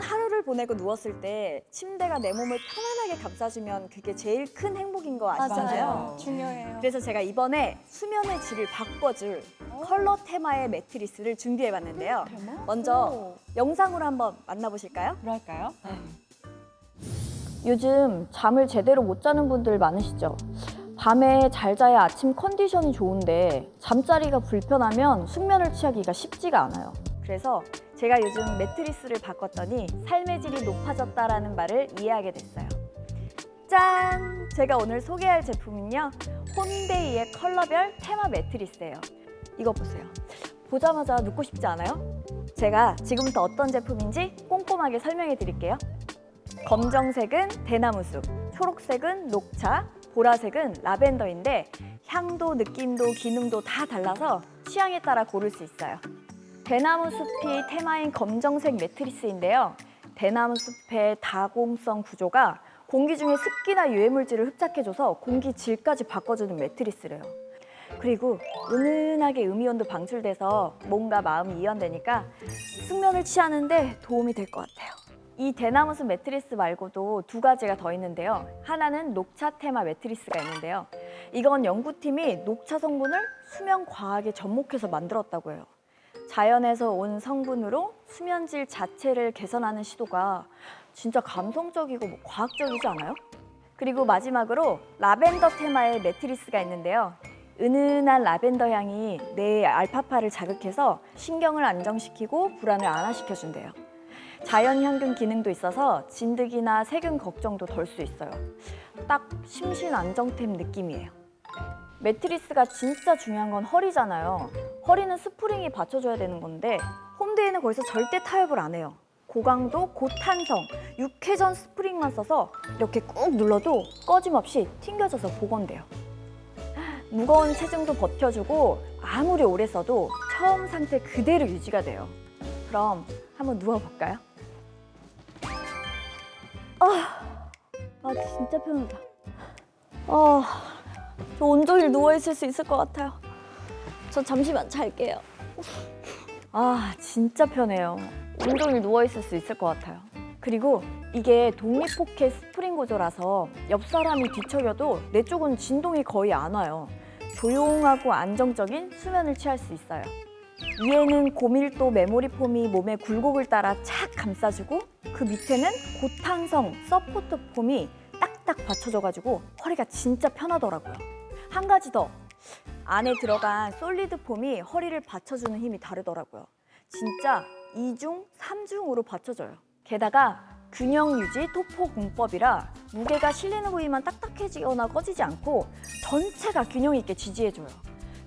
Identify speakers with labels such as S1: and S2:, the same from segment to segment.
S1: 피곤한 하루를 보내고 누웠을 때 침대가 내 몸을 편안하게 감싸주면 그게 제일 큰 행복인 거 아시잖아요.
S2: 맞아요. 중요해요.
S1: 그래서 제가 이번에 수면의 질을 바꿔줄 컬러 테마의 매트리스를 준비해봤는데요. 먼저 영상으로 한번 만나보실까요?
S2: 그럴까요?
S1: 요즘 잠을 제대로 못 자는 분들 많으시죠? 밤에 잘 자야 아침 컨디션이 좋은데 잠자리가 불편하면 숙면을 취하기가 쉽지가 않아요. 그래서 제가 요즘 매트리스를 바꿨더니 삶의 질이 높아졌다라는 말을 이해하게 됐어요. 짠! 제가 오늘 소개할 제품은요. 홈데이의 컬러별 테마 매트리스예요. 이거 보세요. 보자마자 눕고 싶지 않아요? 제가 지금부터 어떤 제품인지 꼼꼼하게 설명해 드릴게요. 검정색은 대나무숲, 초록색은 녹차, 보라색은 라벤더인데 향도, 느낌도, 기능도 다 달라서 취향에 따라 고를 수 있어요. 대나무 숲이 테마인 검정색 매트리스인데요. 대나무 숲의 다공성 구조가 공기 중에 습기나 유해물질을 흡착해줘서 공기 질까지 바꿔주는 매트리스래요. 그리고 은은하게 음이온도 방출돼서 몸과 마음이 이완되니까 숙면을 취하는데 도움이 될 것 같아요. 이 대나무숲 매트리스 말고도 두 가지가 더 있는데요. 하나는 녹차 테마 매트리스가 있는데요. 이건 연구팀이 녹차 성분을 수면 과학에 접목해서 만들었다고 해요. 자연에서 온 성분으로 수면질 자체를 개선하는 시도가 진짜 감성적이고 뭐 과학적이지 않아요? 그리고 마지막으로 라벤더 테마의 매트리스가 있는데요. 은은한 라벤더 향이 뇌의 알파파를 자극해서 신경을 안정시키고 불안을 안화시켜준대요. 자연 향균 기능도 있어서 진드기나 세균 걱정도 덜 수 있어요. 딱 심신 안정템 느낌이에요. 매트리스가 진짜 중요한 건 허리잖아요. 허리는 스프링이 받쳐줘야 되는 건데 홈데이는 거기서 절대 타협을 안 해요. 고강도, 고탄성, 육회전 스프링만 써서 이렇게 꾹 눌러도 꺼짐없이 튕겨져서 복원돼요. 무거운 체중도 버텨주고 아무리 오래 써도 처음 상태 그대로 유지가 돼요. 그럼 한번 누워볼까요? 아, 아 진짜 편하다. 아, 저 온종일 누워 있을 수 있을 것 같아요. 저 잠시만 잘게요. 아, 진짜 편해요. 온종일 누워 있을 수 있을 것 같아요. 그리고 이게 독립 포켓 스프링 구조라서 옆 사람이 뒤척여도 내 쪽은 진동이 거의 안 와요. 조용하고 안정적인 수면을 취할 수 있어요. 위에는 고밀도 메모리 폼이 몸의 굴곡을 따라 착 감싸주고 그 밑에는 고탄성 서포트 폼이 딱딱 받쳐줘가지고 허리가 진짜 편하더라고요. 한 가지 더 안에 들어간 솔리드 폼이 허리를 받쳐주는 힘이 다르더라고요. 진짜 이중삼중으로 받쳐줘요. 게다가 균형 유지 토포 공법이라 무게가 실리는 부위만 딱딱해지거나 꺼지지 않고 전체가 균형 있게 지지해줘요.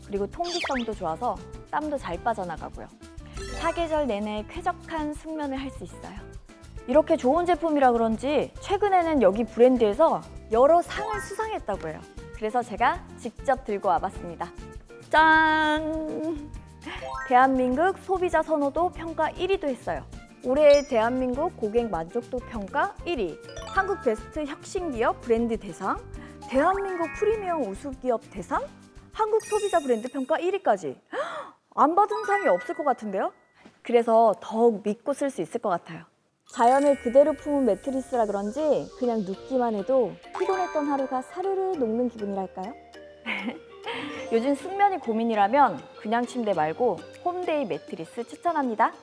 S1: 그리고 통기성도 좋아서 땀도 잘 빠져나가고요. 사계절 내내 쾌적한 숙면을 할 수 있어요. 이렇게 좋은 제품이라 그런지 최근에는 여기 브랜드에서 여러 상을 수상했다고 해요. 그래서 제가 직접 들고 와봤습니다. 짠! 대한민국 소비자 선호도 평가 1위도 했어요. 올해 대한민국 고객 만족도 평가 1위, 한국 베스트 혁신기업 브랜드 대상, 대한민국 프리미엄 우수기업 대상, 한국 소비자 브랜드 평가 1위까지. 안 받은 상이 없을 것 같은데요? 그래서 더욱 믿고 쓸 수 있을 것 같아요. 자연을 그대로 품은 매트리스라 그런지 그냥 눕기만 해도 피곤했던 하루가 사르르 녹는 기분이랄까요? 요즘 숙면이 고민이라면 그냥 침대 말고 홈데이 매트리스 추천합니다.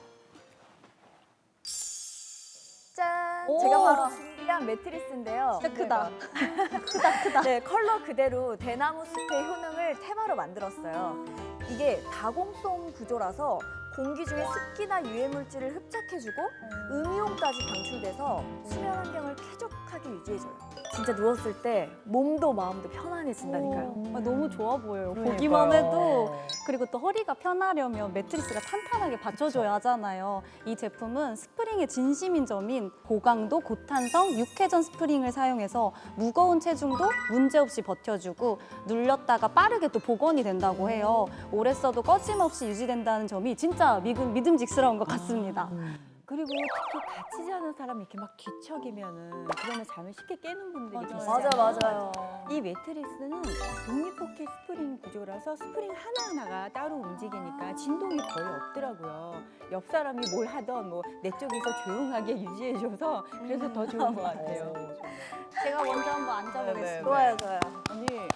S1: 짠!
S2: 오.
S1: 제가 바로 준비한 매트리스인데요.
S2: 진짜 크다.
S1: 크다, 크다. 네, 컬러 그대로 대나무 숲의 효능을 테마로 만들었어요. 이게 다공성 구조라서 공기 중에 습기나 유해 물질을 흡착해주고 음이온까지 방출돼서 수면 환경을 쾌적하게 유지해줘요. 진짜 누웠을 때 몸도 마음도 편안해진다니까요.
S2: 아, 너무 좋아 보여요.
S3: 그러니까요.
S2: 보기만 해도 그리고 또 허리가 편하려면 매트리스가 탄탄하게 받쳐줘야 하잖아요. 이 제품은 스프링의 진심인 점인 고강도 고탄성 육회전 스프링을 사용해서 무거운 체중도 문제없이 버텨주고 눌렸다가 빠르게 또 복원이 된다고 해요. 오래 써도 꺼짐없이 유지된다는 점이 진짜 믿음, 믿음직스러운 것 같습니다.
S3: 그리고 특히 같이 자는 사람이 이렇게 막 뒤척이면은 그러면 잠을 쉽게 깨는 분들이. 계시잖아요.
S1: 맞아요.
S3: 이 매트리스는 독립 포켓 스프링 구조라서 스프링 하나하나가 따로 움직이니까 진동이 거의 없더라고요. 옆 사람이 뭘 하던 뭐 내 쪽에서 조용하게 유지해줘서 그래서 더 좋은 것 같아요.
S2: 제가 먼저 한번 앉아보겠습니다.
S4: 네, 네.
S1: 좋아요, 좋아요.
S4: 아니 우리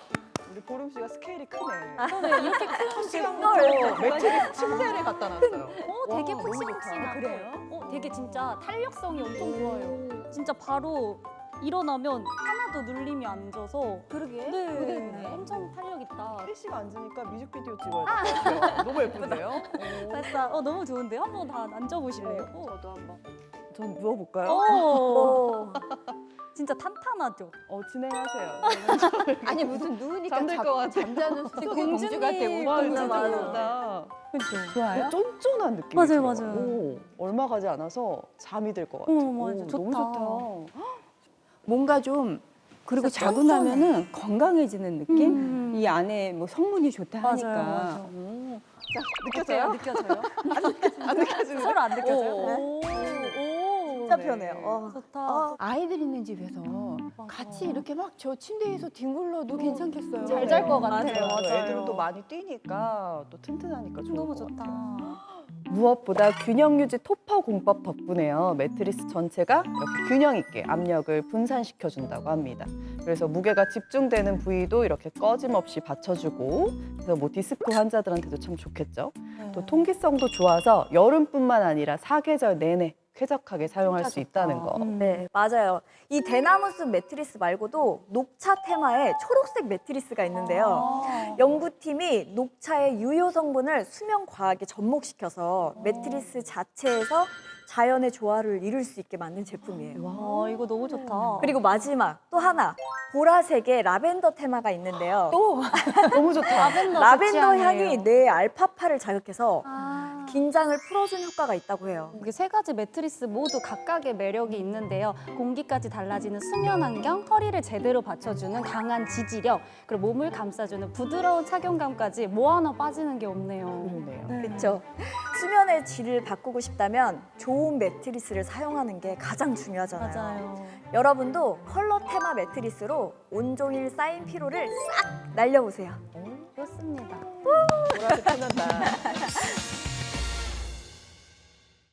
S4: 보름 씨가 스케일이 크네.
S2: 네, 이렇게 큰
S1: 걸.
S4: 시간부터 매트리스 침대를 갖다 놨어요.
S2: 어, 되게
S4: 와, 너무 좋다.
S2: 푹신푹신하고
S3: 그래요?
S2: 어, 되게 진짜 탄력성이 엄청 좋아요. 진짜 바로 일어나면 하나도 눌림이 안 져서
S1: 그러게.
S2: 네,
S3: 그러겠네.
S2: 엄청 탄력 있다.
S4: 씨가 앉으니까 뮤직비디오 찍어야 될것 같아요. 너무 예쁜데요?
S2: 됐다. 어, 너무 좋은데요? 한번 다 앉아보실래요? 어,
S4: 저도 한번. 전 누워볼까요?
S2: 오, 진짜 탄탄하죠?
S4: 어, 진행하세요.
S3: 아니 무슨 누우니까
S4: 잠들 것 같아.
S3: 잠자는 속의
S2: 공주님.
S3: 공주 같아.
S4: 와,
S3: 울고
S4: 진짜
S3: 있는
S4: 좋다.
S3: 좋아요?
S4: 쫀쫀한 느낌이
S2: 맞아요,
S4: 들어요.
S2: 맞아요.
S4: 오, 얼마 가지 않아서 잠이 들 것 같아요.
S2: 어, 맞아.
S4: 너무
S2: 좋다.
S4: 좋다.
S3: 뭔가 좀 그리고
S2: 진짜
S3: 자고
S2: 쫀쫀해.
S3: 나면은 건강해지는 느낌?
S2: 음.
S3: 이 안에 뭐 성분이 좋다
S2: 맞아요,
S3: 하니까.
S2: 맞아요.
S3: 오.
S4: 느꼈어요?
S2: 느껴져요?
S4: 안 느껴지는
S2: 서로 안 느껴져요?
S4: 오.
S1: 진짜
S4: 네.
S1: 편해요. 어.
S2: 좋다.
S1: 아,
S3: 아이들 있는 집에서
S2: 맞아.
S3: 같이 이렇게 막 저 침대에서 뒹굴러도 괜찮겠어요.
S2: 잘 잘 것 같아요.
S1: 맞아요.
S4: 애들은 또 많이 뛰니까 또 튼튼하니까 좋은
S2: 너무
S4: 것
S2: 좋다.
S4: 같아요. 무엇보다 균형 유지 토퍼 공법 덕분에요. 매트리스 전체가 이렇게 균형 있게 압력을 분산시켜 준다고 합니다. 그래서 무게가 집중되는 부위도 이렇게 꺼짐없이 받쳐주고 그래서 뭐 디스크 환자들한테도 참 좋겠죠. 또 통기성도 좋아서 여름뿐만 아니라 사계절 내내 쾌적하게 사용할 수 있다는 거.
S2: 음.
S1: 네, 맞아요. 이 대나무숲 매트리스 말고도 녹차 테마의 초록색 매트리스가 있는데요.
S2: 아.
S1: 연구팀이 녹차의 유효 성분을 수면 과학에 접목시켜서 매트리스 자체에서 자연의 조화를 이룰 수 있게 만든 제품이에요.
S2: 와, 이거 너무 좋다.
S1: 그리고 마지막 또 하나 보라색의 라벤더 테마가 있는데요.
S3: 또
S4: 너무 좋다.
S2: 라벤더,
S1: 라벤더? 향이 뇌의 알파파를 자극해서
S2: 아.
S1: 긴장을 풀어주는 효과가 있다고 해요.
S2: 이게 세 가지 매트리스 모두 각각의 매력이 있는데요. 공기까지 달라지는 수면 환경, 허리를 제대로 받쳐주는 강한 지지력, 그리고 몸을 감싸주는 부드러운 착용감까지 뭐 하나 빠지는 게 없네요.
S4: 그러네요.
S1: 그렇죠. 수면의 질을 바꾸고 싶다면 좋은 매트리스를 사용하는 게 가장 중요하잖아요.
S2: 맞아요.
S1: 여러분도 컬러 테마 매트리스로 온종일 쌓인 피로를 싹 날려보세요.
S2: 그렇습니다.
S4: 보라색 편한다.